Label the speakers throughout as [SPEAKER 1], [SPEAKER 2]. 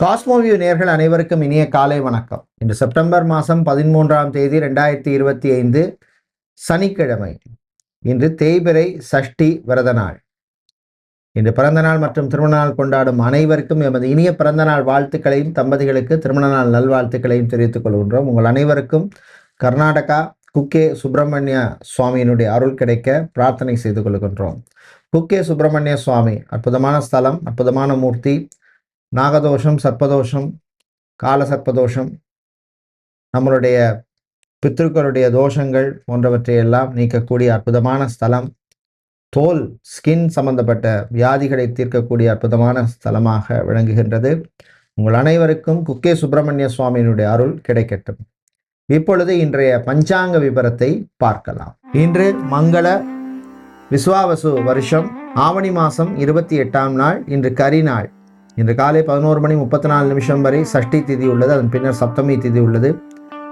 [SPEAKER 1] Cosmoview நேர்கள் அனைவருக்கும் இனிய காலை வணக்கம். இன்று செப்டம்பர் மாதம் பதிமூன்றாம் தேதி ரெண்டாயிரத்தி இருபத்தி ஐந்து சனிக்கிழமை. இன்று தேய்பிறை சஷ்டி விரத நாள் இன்று பிறந்தநாள் மற்றும் திருமண நாள் கொண்டாடும் அனைவருக்கும் எமது இனிய பிறந்தநாள் வாழ்த்துக்களையும் தம்பதிகளுக்கு திருமண நாள் நல்வாழ்த்துக்களையும் தெரிவித்துக் கொள்கின்றோம். உங்கள் அனைவருக்கும் கர்நாடகா குக்கே சுப்பிரமணிய சுவாமியினுடைய அருள் கிடைக்க பிரார்த்தனை செய்து கொள்கின்றோம். குக்கே சுப்பிரமணிய சுவாமி அற்புதமான ஸ்தலம் அற்புதமான மூர்த்தி நாகதோஷம் சர்ப்பதோஷம் கால சர்ப்பதோஷம் நம்மளுடைய பித்ருக்களுடைய தோஷங்கள் போன்றவற்றை எல்லாம் நீக்கக்கூடிய அற்புதமான ஸ்தலம் தோல் ஸ்கின் சம்பந்தப்பட்ட வியாதிகளை தீர்க்கக்கூடிய அற்புதமான ஸ்தலமாக விளங்குகின்றது. உங்கள் அனைவருக்கும் குக்கே சுப்பிரமணிய சுவாமியினுடைய அருள் கிடைக்கட்டும். இப்பொழுது இன்றைய பஞ்சாங்க விபரத்தை பார்க்கலாம். இன்று மங்கள விஸ்வாவசு வருஷம் ஆவணி மாதம் இருபத்தி எட்டாம் நாள் இன்று கரி நாள் இன்று காலை பதினோரு மணி முப்பத்தி நாலு நிமிஷம் வரை சஷ்டி திதி உள்ளது. அதன் பின்னர் சப்தமி திதி உள்ளது.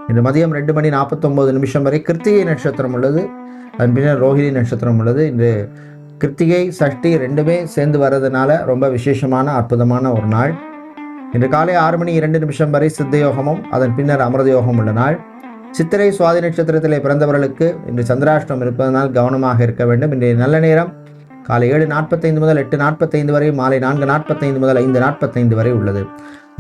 [SPEAKER 1] இன்று மதியம் ரெண்டு மணி நாற்பத்தொம்போது நிமிஷம் வரை கிருத்திகை நட்சத்திரம் உள்ளது. அதன் பின்னர் ரோஹிணி நட்சத்திரம் உள்ளது. இன்று கிருத்திகை சஷ்டி ரெண்டுமே சேர்ந்து வர்றதுனால ரொம்ப விசேஷமான அற்புதமான ஒரு நாள். இன்று காலை ஆறு மணி இரண்டு நிமிஷம் வரை சித்த யோகமும் அதன் பின்னர் அமிர்த யோகம் உள்ள நாள். சித்திரை சுவாதி நட்சத்திரத்திலே பிறந்தவர்களுக்கு இன்று சந்திராஷ்டம் இருப்பதனால் கவனமாக இருக்க வேண்டும். இன்றைய நல்ல நேரம் காலை ஏழு நாற்பத்தைந்து முதல் எட்டு நாற்பத்தைந்து வரை மாலை நான்கு நாற்பத்தைந்து முதல் ஐந்து நாற்பத்தைந்து வரை உள்ளது.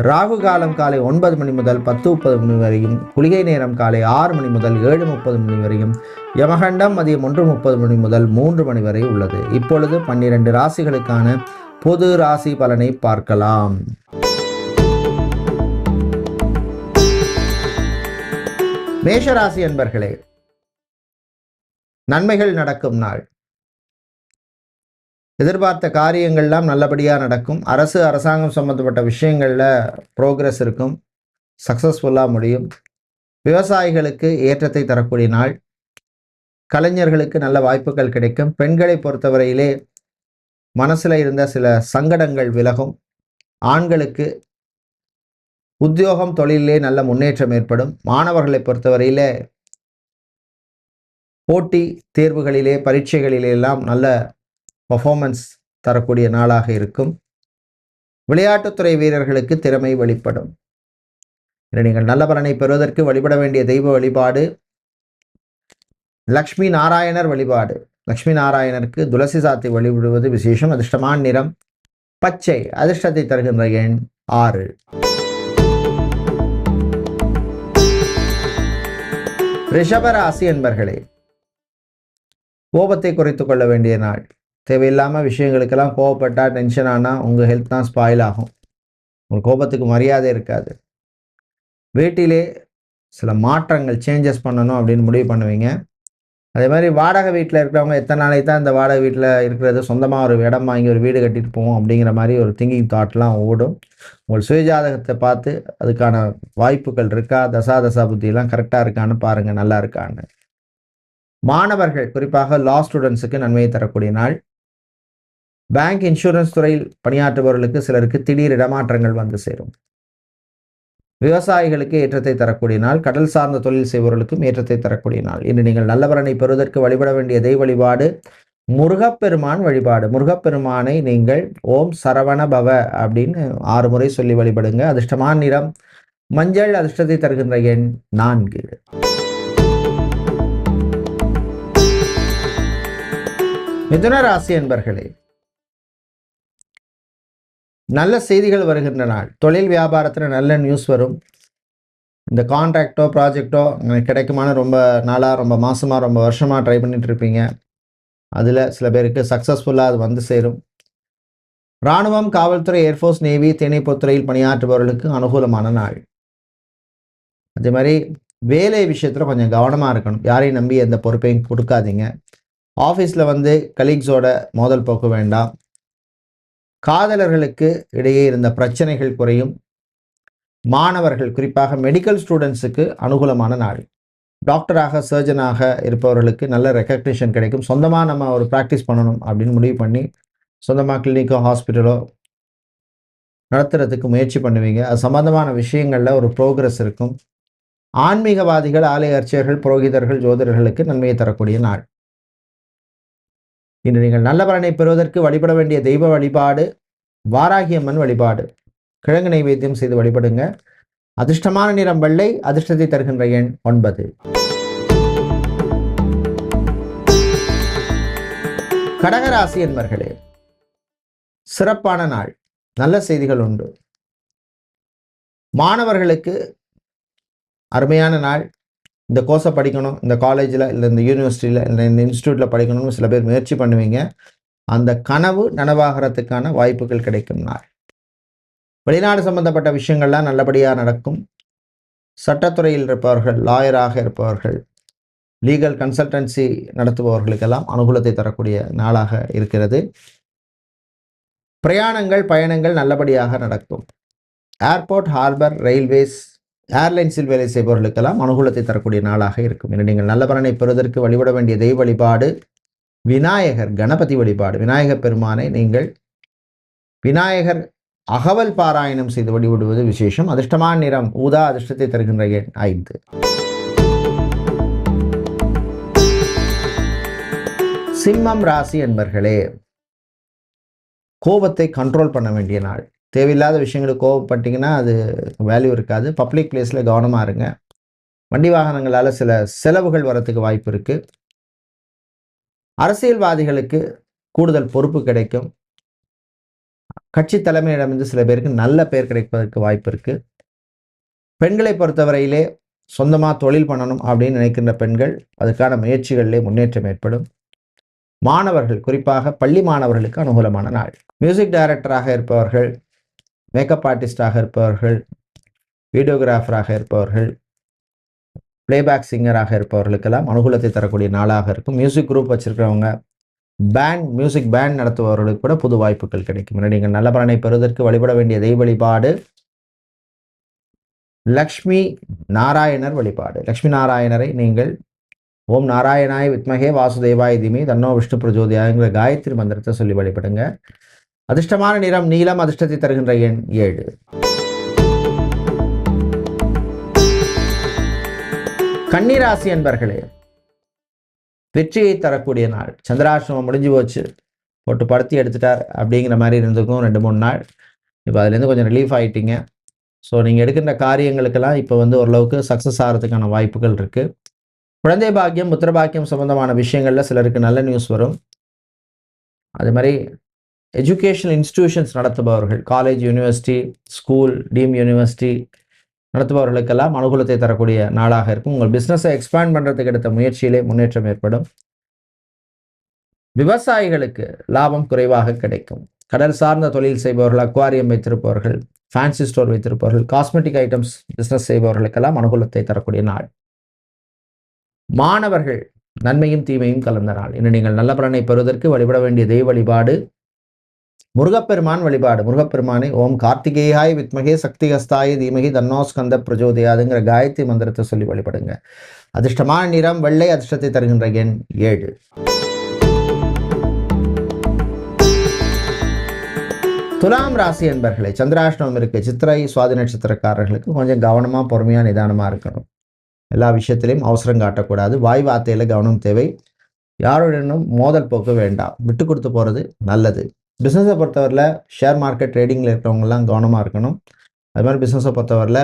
[SPEAKER 1] ராகு காலம் காலை ஒன்பது மணி முதல் பத்து முப்பது மணி வரையும் குளிகை நேரம் காலை ஆறு மணி முதல் ஏழு முப்பது மணி வரையும் யமகண்டம் மதியம் ஒன்று முப்பது மணி முதல் மூன்று மணி வரை உள்ளது. இப்பொழுது பன்னிரண்டு ராசிகளுக்கான பொது ராசி பலனை பார்க்கலாம். மேஷராசி என்பர்களே நன்மைகள் நடக்கும் நாள். எதிர்பார்த்த காரியங்கள்லாம் நல்லபடியாக நடக்கும். அரசு அரசாங்கம் சம்மந்தப்பட்ட விஷயங்களில் ப்ரோக்ரஸ் இருக்கும். சக்ஸஸ்ஃபுல்லாக முடியும். விவசாயிகளுக்கு ஏற்றத்தை தரக்கூடிய நாள். கலைஞர்களுக்கு நல்ல வாய்ப்புகள் கிடைக்கும். பெண்களை பொறுத்தவரையிலே மனசில் இருந்த சில சங்கடங்கள் விலகும். ஆண்களுக்கு உத்தியோகம் தொழிலே நல்ல முன்னேற்றம் ஏற்படும். மாணவர்களை பொறுத்தவரையிலே போட்டி தேர்வுகளிலே பரீட்சைகளிலே எல்லாம் நல்ல பர்ஃபார்மன்ஸ் தரக்கூடிய நாளாக இருக்கும். விளையாட்டுத்துறை வீரர்களுக்கு திறமை வெளிப்படும். நீங்கள் நல்ல பலனை பெறுவதற்கு வழிபட வேண்டிய தெய்வ வழிபாடு லக்ஷ்மி நாராயணர் வழிபாடு. லக்ஷ்மி நாராயணருக்கு துளசி சாத்தி வழிபடுவது விசேஷம் அதிர்ஷ்டமான நிறம் பச்சை அதிர்ஷ்டத்தை தருகின்ற எண் ஆறு. ரிஷபராசி என்பர்களே கோபத்தை குறைத்துக் கொள்ள வேண்டிய நாள். தேவையில்லாமல் விஷயங்களுக்கெல்லாம் கோவப்பட்டால் டென்ஷன் ஆனால் உங்கள் ஹெல்த் தான் ஸ்பாயில் ஆகும். உங்கள் கோபத்துக்கு மரியாதை இருக்காது. வீட்டிலே சில மாற்றங்கள் சேஞ்சஸ் பண்ணணும் அப்படின்னு முடிவு பண்ணுவீங்க. அதே மாதிரி வாடகை வீட்டில் இருக்கிறவங்க எத்தனை நாளைக்கு தான் இந்த வாடகை வீட்டில் இருக்கிறது? சொந்தமாக ஒரு இடம் வாங்கி ஒரு வீடு கட்டிட்டு போவோம் அப்படிங்கிற மாதிரி ஒரு திங்கிங் தாட்லாம் ஓடும். உங்கள் சுயஜாதகத்தை பார்த்து அதுக்கான வாய்ப்புகள் இருக்கா? தசா தசா புத்தியெல்லாம் கரெக்டாக இருக்கான்னு பாருங்கள் நல்லா இருக்கான்னு. மாணவர்கள் குறிப்பாக லா ஸ்டூடெண்ட்ஸுக்கு நன்மையை தரக்கூடிய நாள். பேங்க் இன்சூரன்ஸ் துறையில் பணியாற்றுபவர்களுக்கு சிலருக்கு திடீர் இடமாற்றங்கள் வந்து சேரும். விவசாயிகளுக்கு ஏற்றத்தை தரக்கூடிய நாள் கடல் சார்ந்த தொழில் செய்பவர்களுக்கும் ஏற்றத்தை தரக்கூடிய நாள். இன்று நீங்கள் நல்லவரனை பெறுவதற்கு வழிபட வேண்டிய தெய்வ வழிபாடு முருகப்பெருமான் வழிபாடு. முருகப்பெருமானை நீங்கள் ஓம் சரவண பவ அப்படின்னு ஆறு முறை சொல்லி வழிபடுங்க. அதிர்ஷ்டமான நிறம் மஞ்சள் அதிர்ஷ்டத்தை தருகின்ற எண் நான்கு. மிதுன ராசி என்பர்களே நல்ல செய்திகள் வருகின்ற நாள். தொழில் வியாபாரத்தில் நல்ல நியூஸ் வரும். இந்த கான்ட்ராக்டோ ப்ராஜெக்டோ எனக்கு கிடைக்குமான ரொம்ப நாளாக ரொம்ப மாதமாக ரொம்ப வருஷமாக ட்ரை பண்ணிட்டு இருப்பீங்க. அதில் சில பேருக்கு சக்ஸஸ்ஃபுல்லாக அது வந்து சேரும். இராணுவம் காவல்துறை ஏர்ஃபோர்ஸ் நேவி தேனைப்பொத்துறையில் பணியாற்றுபவர்களுக்கு அனுகூலமான நாள். அதே மாதிரி வேலை விஷயத்தில் கொஞ்சம் கவனமாக இருக்கணும். யாரையும் நம்பி எந்த பொறுப்பையும் கொடுக்காதீங்க. ஆஃபீஸில் வந்து கலீக்ஸோட மோதல் போக்க வேண்டாம். காதலர்களுக்கு இடையே இருந்த பிரச்சனைகள் குறையும். மாணவர்கள் குறிப்பாக மெடிக்கல் ஸ்டூடெண்ட்ஸுக்கு அனுகூலமான நாள். டாக்டராக சர்ஜனாக இருப்பவர்களுக்கு நல்ல ரெக்கக்னிஷன் கிடைக்கும். சொந்தமாக நம்ம ஒரு ப்ராக்டிஸ் பண்ணணும் அப்படின்னு முடிவு பண்ணி சொந்தமாக கிளினிக்கோ ஹாஸ்பிட்டலோ நடத்துறதுக்கு முயற்சி பண்ணுவீங்க. அது சம்பந்தமான விஷயங்களில் ஒரு ப்ரோக்ரஸ் இருக்கும். ஆன்மீகவாதிகள் ஆலய அர்ச்சகர்கள் புரோகிதர்கள் ஜோதிடர்களுக்கு நன்மையை தரக்கூடிய நாள். இன்று நீங்கள் நல்ல பலனை பெறுவதற்கு வழிபட வேண்டிய தெய்வ வழிபாடு வாராகியம்மன் வழிபாடு. கிழங்கு நைவேத்தியம் செய்து வழிபடுங்க. அதிர்ஷ்டமான நிறம் வெள்ளை அதிர்ஷ்டத்தை தருகின்ற எண் ஒன்பது. கடகராசி என்பர்களே சிறப்பான நாள் நல்ல செய்திகள் உண்டு. மாணவர்களுக்கு அருமையான நாள் இந்த கோர்ஸை படிக்கணும் இந்த காலேஜில் இல்லை இந்த யூனிவர்சிட்டியில் இல்லை இந்த இன்ஸ்டியூட்டில் படிக்கணும்னு சில பேர் முயற்சி பண்ணுவீங்க. அந்த கனவு நனவாகிறதுக்கான வாய்ப்புகள் கிடைக்கும் நாள். வெளிநாடு சம்பந்தப்பட்ட விஷயங்கள்லாம் நல்லபடியாக நடக்கும். சட்டத்துறையில் இருப்பவர்கள் லாயராக இருப்பவர்கள் லீகல் கன்சல்டன்சி நடத்துபவர்களுக்கெல்லாம் அனுகூலத்தை தரக்கூடிய நாளாக இருக்கிறது. பிரயாணங்கள் பயணங்கள் நல்லபடியாக நடக்கும். ஏர்போர்ட் ஹார்பர் ரயில்வேஸ் ஏர்லைன்ஸில் வேலை செய்பவர்களுக்கெல்லாம் அனுகூலத்தை தரக்கூடிய நாளாக இருக்கும். என நீங்கள் நல்ல பலனை பெறுவதற்கு வழிபட வேண்டிய தெய்வ வழிபாடு விநாயகர் கணபதி வழிபாடு. விநாயகர் பெருமானை நீங்கள் விநாயகர் அகவல் பாராயணம் செய்து வழிபடுவது விசேஷம். அதிர்ஷ்டமான நிறம் ஊதா அதிர்ஷ்டத்தை தருகின்ற எண் ஐந்து. சிம்மம் ராசி என்பர்களே கோபத்தை கண்ட்ரோல் பண்ண வேண்டிய நாள். தேவையில்லாத விஷயங்களுக்கு கோவப்பட்டீங்கன்னா அது வேல்யூ இருக்காது. பப்ளிக் பிளேஸில் கவனமாக இருங்க. வண்டி வாகனங்களால் சில செலவுகள் வரத்துக்கு வாய்ப்பு இருக்குது அரசியல்வாதிகளுக்கு கூடுதல் பொறுப்பு கிடைக்கும். கட்சி தலைமையிடமிருந்து சில பேருக்கு நல்ல பேர் கிடைப்பதற்கு வாய்ப்பு இருக்குது பெண்களை பொறுத்தவரையிலே சொந்தமாக தொழில் பண்ணணும் அப்படின்னு நினைக்கின்ற பெண்கள் அதுக்கான முயற்சிகளிலே முன்னேற்றம் ஏற்படும். மாணவர்கள் குறிப்பாக பள்ளி மாணவர்களுக்கு அனுகூலமான நாள். மியூசிக் டைரக்டராக இருப்பவர்கள் மேக்கப் ஆர்டிஸ்டாக இருப்பவர்கள் வீடியோகிராஃபராக இருப்பவர்கள் பிளேபேக் சிங்கராக இருப்பவர்களுக்கெல்லாம் அனுகூலத்தை தரக்கூடிய நாளாக இருக்கும். மியூசிக் குரூப் வச்சுருக்கிறவங்க பேண்ட் மியூசிக் பேண்ட் நடத்துபவர்களுக்கு கூட புது வாய்ப்புகள் கிடைக்கும். நீங்கள் நல்ல பலனை பெறுவதற்கு வழிபட வேண்டிய தெய்வ வழிபாடு லக்ஷ்மி நாராயணர் வழிபாடு. லக்ஷ்மி நாராயணரை நீங்கள் ஓம் நாராயணாய் வித்மகே வாசுதேவாய் திமி தன்னோ விஷ்ணு பிரஜோதியாங்கிற காயத்ரி மந்திரத்தை சொல்லி வழிபடுங்க. அதிர்ஷ்டமான நிறம் நீலம் அதிர்ஷ்டத்தை தருகின்ற எண் ஏழு. கன்னிராசி என்பர்களே வெற்றியை தரக்கூடிய நாள். சந்திராசிரமம் முடிஞ்சு போச்சு. போட்டு படுத்தி எடுத்துட்டார். அப்படிங்கிற மாதிரி இருந்திருக்கும் ரெண்டு மூணு நாள். இப்போ அதுலேருந்து கொஞ்சம் ரிலீஃப் ஆகிட்டீங்க ஸோ நீங்கள் எடுக்கின்ற காரியங்களுக்கெல்லாம் இப்போ வந்து ஓரளவுக்கு சக்ஸஸ் ஆகிறதுக்கான வாய்ப்புகள் இருக்குது குழந்தை பாக்கியம் புத்திர பாக்கியம் சம்மந்தமான விஷயங்களில் சிலருக்கு நல்ல நியூஸ் வரும். அது மாதிரி educational institutions நடத்துபவர்கள் college university school team university நடத்துபவர்களுக்கெல்லாம் அனுகூலத்தை தரக்கூடிய நாளாக இருக்கும். உங்கள் பிஸ்னஸை எக்ஸ்பேண்ட் பண்ணுறதுக்கு எடுத்த முயற்சியிலே முன்னேற்றம் ஏற்படும். விவசாயிகளுக்கு லாபம் குறைவாக கிடைக்கும். கடல் சார்ந்த தொழில் செய்பவர்கள் அக்வாரியம் வைத்திருப்பவர்கள் ஃபேன்சி ஸ்டோர் வைத்திருப்பவர்கள் காஸ்மெட்டிக் ஐட்டம்ஸ் பிஸ்னஸ் செய்பவர்களுக்கெல்லாம் அனுகூலத்தை தரக்கூடிய நாள். மாணவர்கள் நன்மையும் தீமையும் கலந்த நாள். இன்று நீங்கள் நல்ல பலனை பெறுவதற்கு வழிபட வேண்டிய தெய்வ வழிபாடு முருகப்பெருமான் வழிபாடு. முருகப்பெருமானை ஓம் கார்த்திகேயாய் வித்மகே சக்தி ஹஸ்தாய தீமகி தன்னோஸ்கந்த பிரஜோதயாதுங்கிற காயத்ரி மந்திரத்தை சொல்லி வழிபடுங்க. அதிர்ஷ்டமான நிறம் வெள்ளை அதிர்ஷ்டத்தை தருகின்ற எண் ஏழு. துலாம் ராசி என்பர்களை சந்திராஷ்டமம் இருக்கு. சித்திரை சுவாதி நட்சத்திரக்காரர்களுக்கு கொஞ்சம் கவனமாக பொறுமையாக நிதானமாக இருக்கணும். எல்லா விஷயத்திலையும் அவசரம் காட்டக்கூடாது. வாய் வார்த்தையில் கவனம் தேவை. யாருடனும் மோதல் போக்கு வேண்டாம். விட்டு கொடுத்து போகிறது நல்லது. பிஸ்னஸை பொறுத்தவரையில் ஷேர் மார்க்கெட் ட்ரேடிங்கில் இருக்கிறவங்கலாம் கவனமாக இருக்கணும். அது மாதிரி பிஸ்னஸை பொறுத்தவரையில்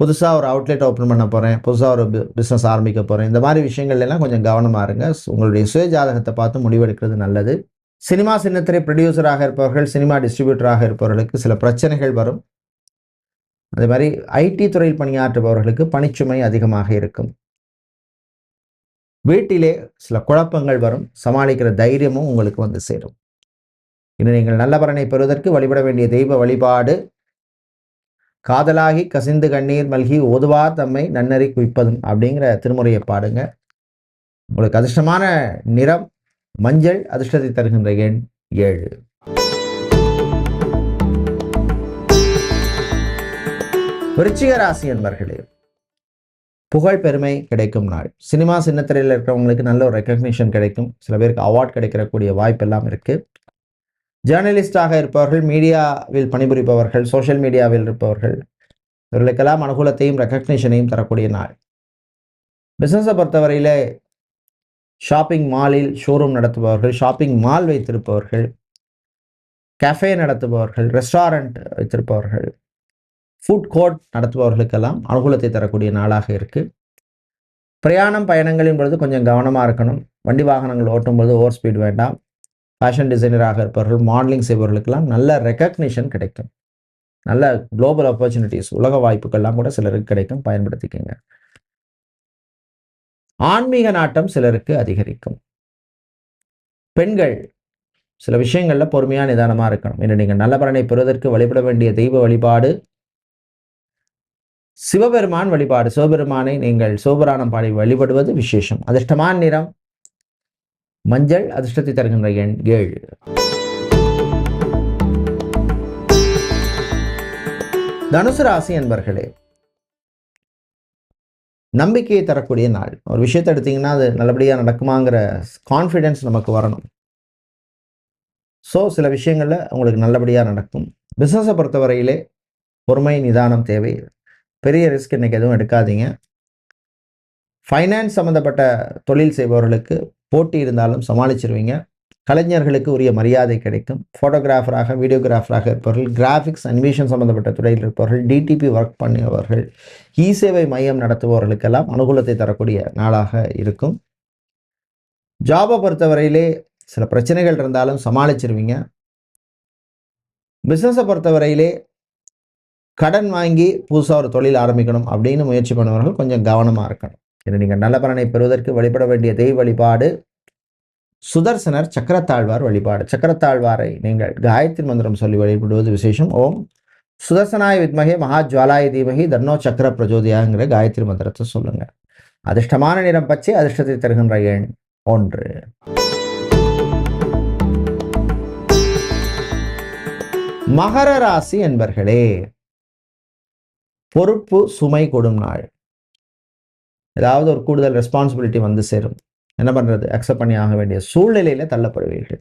[SPEAKER 1] புதுசாக ஒரு அவுட்லெட் ஓப்பன் பண்ண போகிறேன் புதுசாக ஒரு பிஸ்னஸ் ஆரம்பிக்க போகிறேன் இந்த மாதிரி விஷயங்கள்லாம் கொஞ்சம் கவனமாக இருங்க. உங்களுடைய சுய ஜாதகத்தை பார்த்து முடிவெடுக்கிறது நல்லது. சினிமா சின்னத்திரை ப்ரொடியூசராக இருப்பவர்கள் சினிமா டிஸ்ட்ரிபியூட்டராக இருப்பவர்களுக்கு சில பிரச்சனைகள் வரும். அதே மாதிரி ஐடி துறையில் பணியாற்றுபவர்களுக்கு பணிச்சுமை அதிகமாக இருக்கும். வீட்டிலே சில குழப்பங்கள் வரும். சமாளிக்கிற தைரியமும் உங்களுக்கு வந்து சேரும். இன்று நீங்கள் நல்ல பலனை பெறுவதற்கு வழிபட வேண்டிய தெய்வ வழிபாடு. காதலாகி கசிந்து கண்ணீர் மல்கி ஓதுவார் தம்மை நன்னறி குவிப்பதும் அப்படிங்கிற திருமுறையை பாடுங்க. உங்களுக்கு அதிர்ஷ்டமான நிறம் மஞ்சள் அதிர்ஷ்டத்தை தருகின்ற எண் ஏழு. விருச்சிக ராசி என்பர்களே புகழ் பெருமை கிடைக்கும் நாள். சினிமா சின்னத்திரையில் இருக்கிறவங்களுக்கு நல்ல ஒரு ரெக்கக்னிஷன் கிடைக்கும். சில பேருக்கு அவார்ட் கிடைக்கிறக்கூடிய வாய்ப்பு எல்லாம் இருக்குது ஜேர்னலிஸ்டாக இருப்பவர்கள் மீடியாவில் பணிபுரிப்பவர்கள் சோஷியல் மீடியாவில் இருப்பவர்கள் இவர்களுக்கெல்லாம் அனுகூலத்தையும் ரெக்கக்னிஷனையும் தரக்கூடிய நாள். பிஸ்னஸை பொறுத்தவரையில் ஷாப்பிங் மாலில் ஷோரூம் நடத்துபவர்கள் ஷாப்பிங் மால் வைத்திருப்பவர்கள் கஃபே நடத்துபவர்கள் ரெஸ்டாரண்ட் வைத்திருப்பவர்கள் ஃபுட் கோர்ட் நடத்துபவர்களுக்கெல்லாம் அனுகூலத்தை தரக்கூடிய நாளாக இருக்குது பிரயாணம் பயணங்களின் பொழுது கொஞ்சம் கவனமாக இருக்கணும். வண்டி வாகனங்கள் ஓட்டும்போது ஓவர் ஸ்பீட் வேண்டாம். ஃபேஷன் டிசைனராக இருப்பவர்கள் மாடலிங் செய்பவர்களுக்கெல்லாம் நல்ல ரெக்கக்னிஷன் கிடைக்கும். நல்ல குளோபல் ஆப்பர்ச்சுனிட்டிஸ் உலக வாய்ப்புகள்லாம் கூட சிலருக்கு கிடைக்கும். பயன்படுத்திக்கங்க. ஆன்மீக நாட்டம் சிலருக்கு அதிகரிக்கும். பெண்கள் சில விஷயங்களில் பொறுமையாக நிதானமாக இருக்கணும். இன்று நீங்கள் நல்ல பலனை பெறுவதற்கு வழிபட வேண்டிய தெய்வ வழிபாடு சிவபெருமான் வழிபாடு. சிவபெருமானை நீங்கள் சிவபுராணம் பாடி வழிபடுவது விசேஷம். அதிர்ஷ்டமான நிறம் மஞ்சள் அதிர்ஷ்டத்தை தருகின்ற எண் ஏழு. தனுசு ராசி என்பர்களே நம்பிக்கையை தரக்கூடிய நாள். ஒரு விஷயத்தை எடுத்தீங்கன்னா அது நல்லபடியாக நடக்குமாங்கிற கான்ஃபிடென்ஸ் நமக்கு வரணும். ஸோ சில விஷயங்களில் உங்களுக்கு நல்லபடியாக நடக்கும். பிஸ்னஸை பொறுத்தவரையிலே பொறுமை நிதானம் தேவை. பெரிய ரிஸ்க் இன்றைக்கி எதுவும் எடுக்காதீங்க. ஃபைனான்ஸ் சம்மந்தப்பட்ட தொழில் செய்பவர்களுக்கு போட்டி இருந்தாலும் சமாளிச்சிருவீங்க. கலைஞர்களுக்கு உரிய மரியாதை கிடைக்கும். ஃபோட்டோகிராஃபராக வீடியோகிராஃபராக இருப்பவர்கள் கிராஃபிக்ஸ் அனிமேஷன் சம்மந்தப்பட்ட துறையில் இருப்பவர்கள் டிடிபி ஒர்க் பண்ணுபவர்கள் இ சேவை மையம் நடத்துபவர்களுக்கெல்லாம் அனுகூலத்தை தரக்கூடிய நாளாக இருக்கும். ஜாபை பொறுத்தவரையிலே சில பிரச்சனைகள் இருந்தாலும் சமாளிச்சிருவீங்க. பிஸ்னஸை பொறுத்தவரையிலே கடன் வாங்கி புதுசாக ஒரு தொழில் ஆரம்பிக்கணும் அப்படின்னு முயற்சி பண்ணுவார்கள் கொஞ்சம் கவனமாக இருக்கணும். ஏன்னா நீங்கள் நல்ல பலனை பெறுவதற்கு வழிபட வேண்டிய தெய்வ வழிபாடு சுதர்சனர் சக்கரத்தாழ்வார் வழிபாடு. சக்கரத்தாழ்வாரை நீங்கள் காயத்ரி மந்திரம் சொல்லி வழிபடுவது விசேஷம். ஓம் சுதர்சனாய வித்மகே மகா ஜுவாலாய தீமகி தன்னோ சக்கர பிரஜோதியாங்கிற காயத்ரி மந்திரத்தை சொல்லுங்க. அதிர்ஷ்டமான நிறம் பச்சை அதிர்ஷ்டத்தை தருகின்ற எண் ஒன்று. மகர ராசி என்பர்களே பொறுப்பு சுமை கொடும் நாள். ஏதாவது ஒரு கூடுதல் ரெஸ்பான்சிபிலிட்டி வந்து சேரும். என்ன பண்ணுறது அக்செப்ட் பண்ணி ஆக வேண்டிய சூழ்நிலையில் தள்ளப்படுவீர்கள்.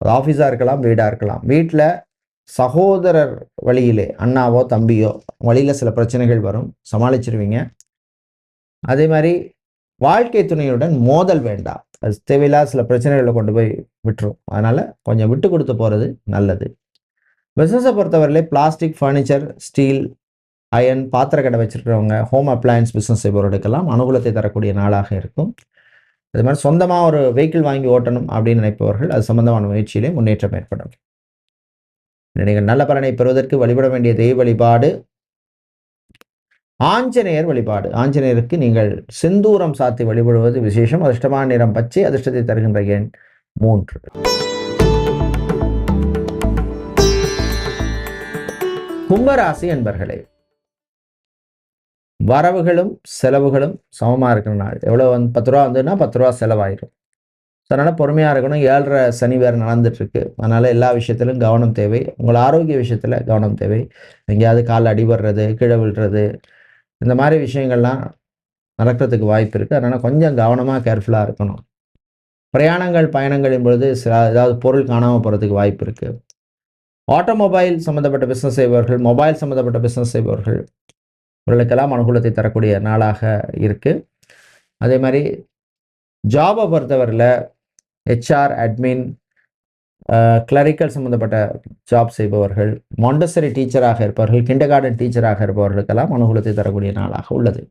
[SPEAKER 1] அது ஆஃபீஸாக இருக்கலாம் வீடாக இருக்கலாம். வீட்டில் சகோதரர் வழியிலே அண்ணாவோ தம்பியோ வழியில் சில பிரச்சனைகள் வரும். சமாளிச்சிருவீங்க. அதே மாதிரி வாழ்க்கை துணையுடன் மோதல் வேண்டாம். அது தேவையில்லாத சில பிரச்சனைகளை கொண்டு போய் விட்டுரும். அதனால் கொஞ்சம் விட்டு கொடுத்து போகிறது நல்லது. பிஸ்னஸை பொறுத்தவரையிலே பிளாஸ்டிக் ஃபர்னிச்சர் ஸ்டீல் அயன் பாத்திர கடை வச்சுருக்கிறவங்க ஹோம் அப்ளையன்ஸ் பிஸ்னஸ் செய்பவர்களுக்கெல்லாம் அனுகூலத்தை தரக்கூடிய நாளாக இருக்கும். அது மாதிரி சொந்தமாக ஒரு வெஹிக்கிள் வாங்கி ஓட்டணும் அப்படின்னு நினைப்பவர்கள் அது சம்பந்தமான முயற்சியிலே முன்னேற்றம் ஏற்படும். நீங்கள் நல்ல பலனை பெறுவதற்கு வழிபட வேண்டிய தெய்வ வழிபாடு ஆஞ்சநேயர் வழிபாடு. ஆஞ்சநேயருக்கு நீங்கள் செந்தூரம் சாத்தி வழிபடுவது விசேஷம். அதிர்ஷ்டமான நிறம் பச்சை அதிர்ஷ்டத்தை தருகின்ற எண் மூன்று. கும்பராசி என்பர்களே வரவுகளும் செலவுகளும் சமமாக இருக்கிற நாள். எவ்வளோ வந்து பத்து ரூபா வந்ததுன்னா பத்து ரூபா செலவாயிடும் ஸோ அதனால் பொறுமையாக இருக்கணும். ஏழரை சனி வேறு நடந்துட்டுருக்கு. அதனால் எல்லா விஷயத்திலும் கவனம் தேவை. உங்கள் ஆரோக்கிய விஷயத்தில் கவனம் தேவை. எங்கேயாவது கால் அடிபடுறது கீழே விழுறது இந்த மாதிரி விஷயங்கள்லாம் நடக்கிறதுக்கு வாய்ப்பு இருக்குது அதனால் கொஞ்சம் கவனமாக கேர்ஃபுல்லாக இருக்கணும். பிரயாணங்கள் பயணங்களின் பொழுது சில ஏதாவது பொருள் காணாமல் போகிறதுக்கு வாய்ப்பு இருக்குது ஆட்டோமொபைல் சம்மந்தப்பட்ட பிஸ்னஸ் செய்பவர்கள் மொபைல் சம்மந்தப்பட்ட பிஸ்னஸ் செய்பவர்கள் இவர்களுக்கெல்லாம் அனுகூலத்தை தரக்கூடிய நாளாக இருக்குது அதே மாதிரி ஜாபை பொறுத்தவரையில் ஹெச்ஆர் அட்மின் கிளரிக்கல் சம்மந்தப்பட்ட ஜாப் செய்பவர்கள் மாண்டசரி டீச்சராக இருப்பவர்கள் கிண்டர் கார்டன் டீச்சராக இருப்பவர்களுக்கெல்லாம் அனுகூலத்தை தரக்கூடிய நாளாக உள்ளது.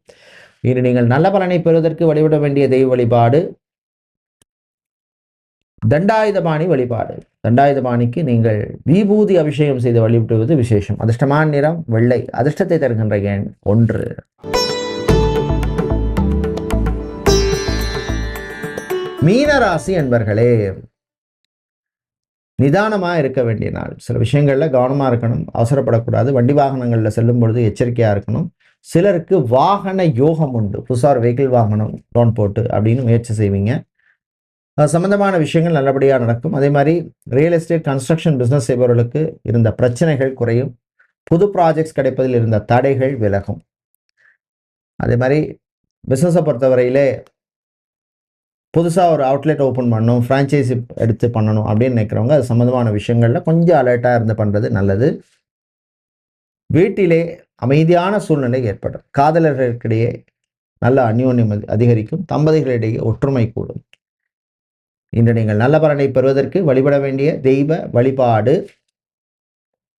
[SPEAKER 1] இன்று நீங்கள் நல்ல பலனை பெறுவதற்கு வழிபட வேண்டிய தெய்வ வழிபாடு தண்டாயுதபாணி வழிபாடு. தண்டாயுதபாணிக்கு நீங்கள் விபூதி அபிஷேகம் செய்து வழிபடுவது விசேஷம். அதிர்ஷ்டமான நிறம் வெள்ளை. அதிர்ஷ்டத்தை தருகின்ற எண் ஒன்று. மீனராசி என்பர்களே நிதானமாக இருக்க வேண்டிய நாள். சில விஷயங்களில் கவனமாக இருக்கணும். அவசரப்படக்கூடாது. வண்டி வாகனங்களில் செல்லும் பொழுது எச்சரிக்கையாக இருக்கணும். சிலருக்கு வாகன யோகம் உண்டு. புதுசாக வெஹிக்கிள் வாங்கணும் லோன் போட்டு அப்படின்னு முயற்சி செய்வீங்க. சம்மந்தமான சம்பந்தமான விஷயங்கள் நல்லபடியாக நடக்கும். அதே மாதிரி ரியல் எஸ்டேட் கன்ஸ்ட்ரக்ஷன் பிஸ்னஸ் செய்பவர்களுக்கு இருந்த பிரச்சனைகள் குறையும். புது ப்ராஜெக்ட்ஸ் கிடைப்பதில் இருந்த தடைகள் விலகும். அதே மாதிரி பிஸ்னஸை பொறுத்தவரையிலே புதுசாக ஒரு அவுட்லெட் ஓப்பன் பண்ணணும் ஃப்ரான்ச்சைஸி எடுத்து பண்ணணும் அப்படின்னு நினைக்கிறவங்க அது சம்மந்தமான விஷயங்களில் கொஞ்சம் அலர்ட்டாக இருந்து பண்ணுறது நல்லது. வீட்டிலே அமைதியான சூழ்நிலை ஏற்படும். காதலர்களுக்கிடையே நல்ல அந்யோன்யம் அதிகரிக்கும். தம்பதிகளிடையே ஒற்றுமை கூடும். இன்று நீங்கள் நல்ல பலனை பெறுவதற்கு வழிபட வேண்டிய தெய்வ வழிபாடு.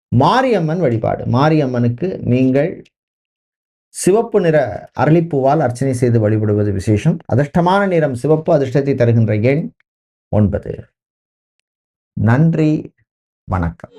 [SPEAKER 1] மாரியம்மன் வழிபாடு. மாரியம்மனுக்கு நீங்கள் சிவப்பு நிற அரளிப்பூவால் அர்ச்சனை செய்து வழிபடுவது விசேஷம். அதிர்ஷ்டமான நிறம் சிவப்பு அதிர்ஷ்டத்தை தருகின்ற எண் ஒன்பது. நன்றி. வணக்கம்.